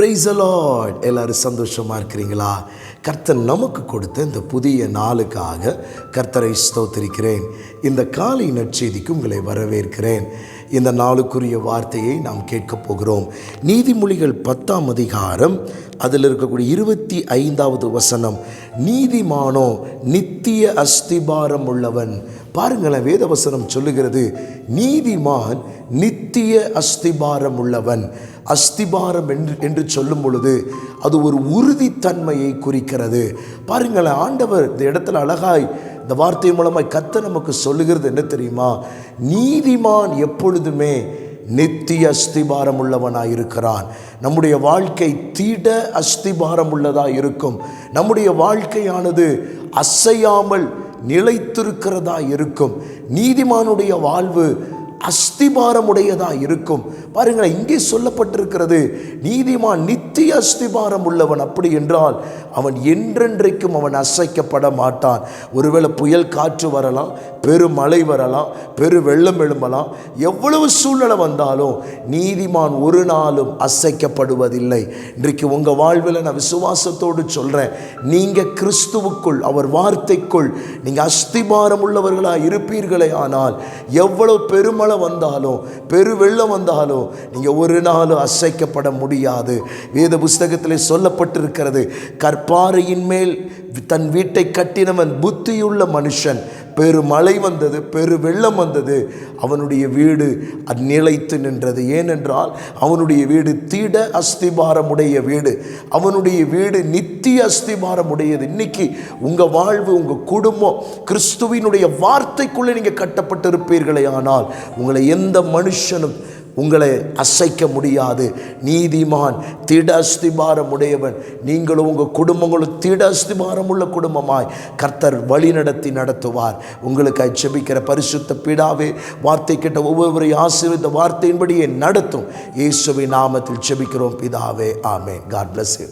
Price allot எல்லாரும் சந்தோஷமாக இருக்கிறீங்களா? கர்த்தர் நமக்கு கொடுத்த இந்த புதிய நாளுக்காக கர்த்தரை ஸ்தோத்திருக்கிறேன். இந்த காலை நற்செய்திக்கு உங்களை வரவேற்கிறேன். இந்த நாளுக்குரிய வார்த்தையை நாம் கேட்கப் போகிறோம். நீதிமொழிகள் பத்தாம் அதிகாரம் அதில் இருக்கக்கூடிய இருபத்தி ஐந்தாவது வசனம் நீதிமானோ நித்திய அஸ்திபாரம் உள்ளவன் பாருங்களேன் வேதவசனம் சொல்லுகிறது நீதிமான் நித்திய அஸ்திபாரம் உள்ளவன் அஸ்திபாரம் என்று என்று சொல்லும் பொழுது அது ஒரு உறுதித்தன்மையை குறிக்கிறது. பாருங்களேன் ஆண்டவர் இந்த இடத்துல அழகாய் இந்த வார்த்தை மூலமாய் கத்த நமக்கு சொல்லுகிறது என்ன தெரியுமா? நீதிமான் எப்பொழுதுமே நித்திய அஸ்திபாரம் உள்ளவனாக இருக்கிறான். நம்முடைய வாழ்க்கை தீட அஸ்திபாரம் உள்ளதாக இருக்கும். நம்முடைய வாழ்க்கையானது அசையாமல் நிலைத்திருக்கிறதா இருக்கும். நீதிமானுடைய வாழ்வு அஸ்திபாரமுடையதா இருக்கும். பாருங்களேன் இங்கே சொல்லப்பட்டிருக்கிறது நீதிமான் நித்திய அஸ்திபாரம் உள்ளவன் அப்படி என்றால் அவன் என்றென்றைக்கும் அவன் அசைக்கப்பட மாட்டான். ஒருவேளை புயல் காற்று வரலாம் பெருமழை வரலாம் பெரு வெள்ளம் எழும்பலாம் எவ்வளவு சூழ்நிலை வந்தாலும் நீதிமான் ஒரு நாளும் அசைக்கப்படுவதில்லை. இன்றைக்கு உங்கள் வாழ்வில் நான் விசுவாசத்தோடு சொல்கிறேன் நீங்கள் கிறிஸ்துவுக்குள் அவர் வார்த்தைக்குள் நீங்கள் அஸ்திபாரம் உள்ளவர்களாக இருப்பீர்களே ஆனால் எவ்வளவு பெருமழை வந்தாலும் பெரு வெள்ளம் வந்தாலும் நீங்கள் ஒரு நாளும் அசைக்கப்பட முடியாது. வேத புஸ்தகத்தில் சொல்லப்பட்டிருக்கிறது கற்பாறையின் மேல் தன் வீட்டை கட்டினவன் புத்தியுள்ள மனுஷன். பெரு மழை வந்தது பெரு வெள்ளம் வந்தது. அவனுடைய வீடு நிலைத்து நின்றது. ஏனென்றால் அவனுடைய வீடு தீட அஸ்திபாரமுடைய வீடு. அவனுடைய வீடு நித்திய அஸ்திபாரமுடையது. இன்னைக்கு உங்கள் வாழ்வு உங்கள் குடும்பம் கிறிஸ்துவினுடைய வார்த்தைக்குள்ளே நீங்கள் கட்டப்பட்டிருப்பீர்களே ஆனால் உங்களை எந்த மனுஷனும் உங்களை அசைக்க முடியாது. நீதிமான் திட அஸ்திபாரம் உடையவன் நீங்களும் உங்கள் குடும்பங்களும் திட அஸ்திபாரம் உள்ள குடும்பமாய் கர்த்தர் வழி நடத்தி நடத்துவார். உங்களுக்கு ஜெபிக்கிற பரிசுத்த பிடாவே வார்த்தை கேட்ட ஒவ்வொருவரையும் ஆசீர்வித்த வார்த்தையின்படியே நடத்தும். இயேசுவை நாமத்தில் ஜெபிக்கிறோம் பிதாவே. ஆமே காட் பிளஸ் யூ